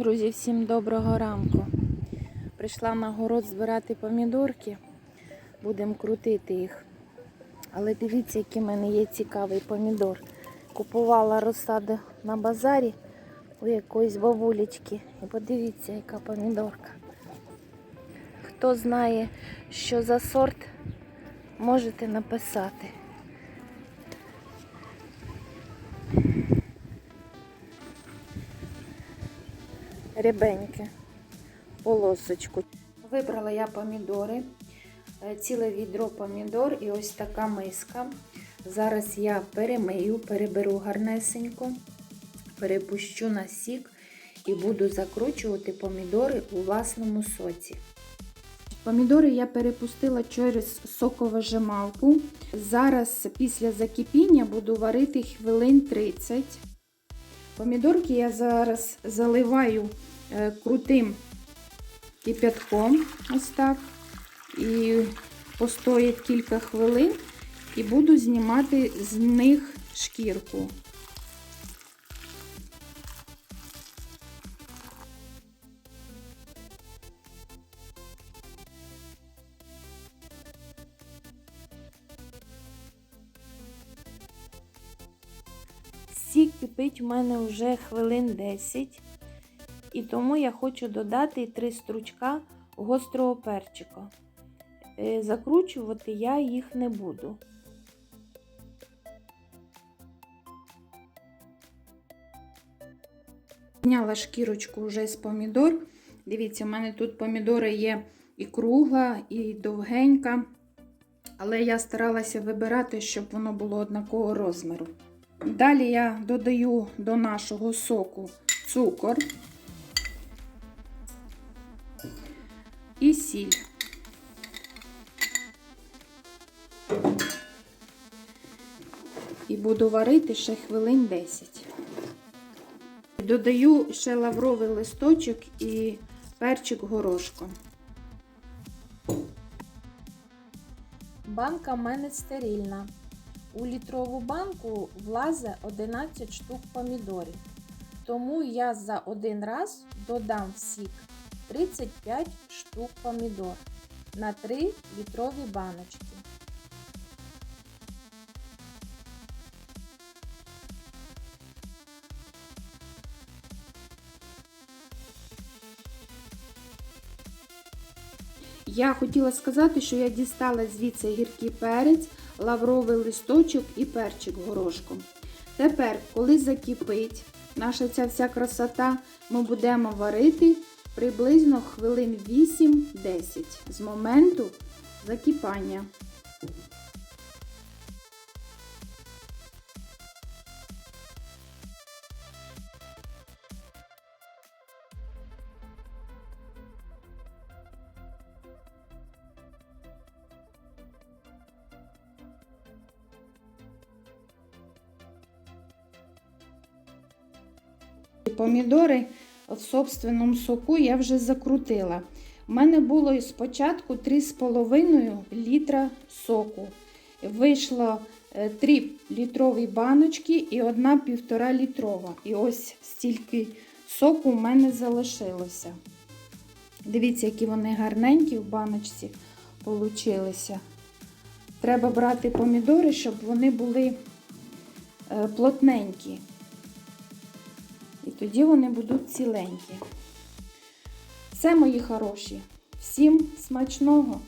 Друзі, всім доброго ранку. Прийшла на город збирати помідорки. Будемо крутити їх. Але дивіться, який в мене є цікавий помідор. Купувала розсаду на базарі у якоїсь бабулечки. І подивіться, яка помідорка. Хто знає, що за сорт, можете написати. Рябеньке, полосочку. Вибрала я помідори, е, ціле відро помідор і ось така миска. Зараз я перемию, переберу гарнесенько, перепущу на сік і буду закручувати помідори у власному соці. Помідори я перепустила через соковижималку. Зараз після закипіння буду варити хвилин 30. Помідорки я зараз заливаю крутим кипятком, ось так, і постоять кілька хвилин, і буду знімати з них шкірку. Сік кипить у мене вже хвилин 10, і тому я хочу додати 3 стручка гострого перчика. Е, Закручувати я їх не буду. Зняла шкірочку вже з помідор. Дивіться, у мене тут помідори є і кругла, і довгенька. Але я старалася вибирати, щоб воно було однакового розміру. Далі я додаю до нашого соку цукор і сіль. І буду варити ще хвилин 10. Додаю ще лавровий листочок і перчик горошком. Банка в мене стерильна. У літрову банку влазе 11 штук помідорів. Тому я за один раз додам в сік 35 штук помідор на 3 літрові баночки. Я хотіла сказати, що я дістала звідси гіркий перець, лавровий листочок і перчик горошком. Тепер, коли закипить наша ця вся красота, ми будемо варити приблизно хвилин 8-10 з моменту закипання. Помідори в собственному соку я вже закрутила. У мене було спочатку 3,5 літра соку. Вийшло 3 літрові баночки і одна 1,5 літрова. І ось стільки соку в мене залишилося. Дивіться, які вони гарненькі в баночці получилися. Треба брати помідори, щоб вони були е, плотненькі. Тоді вони будуть ціленькі. Все, мої хороші. Всім смачного!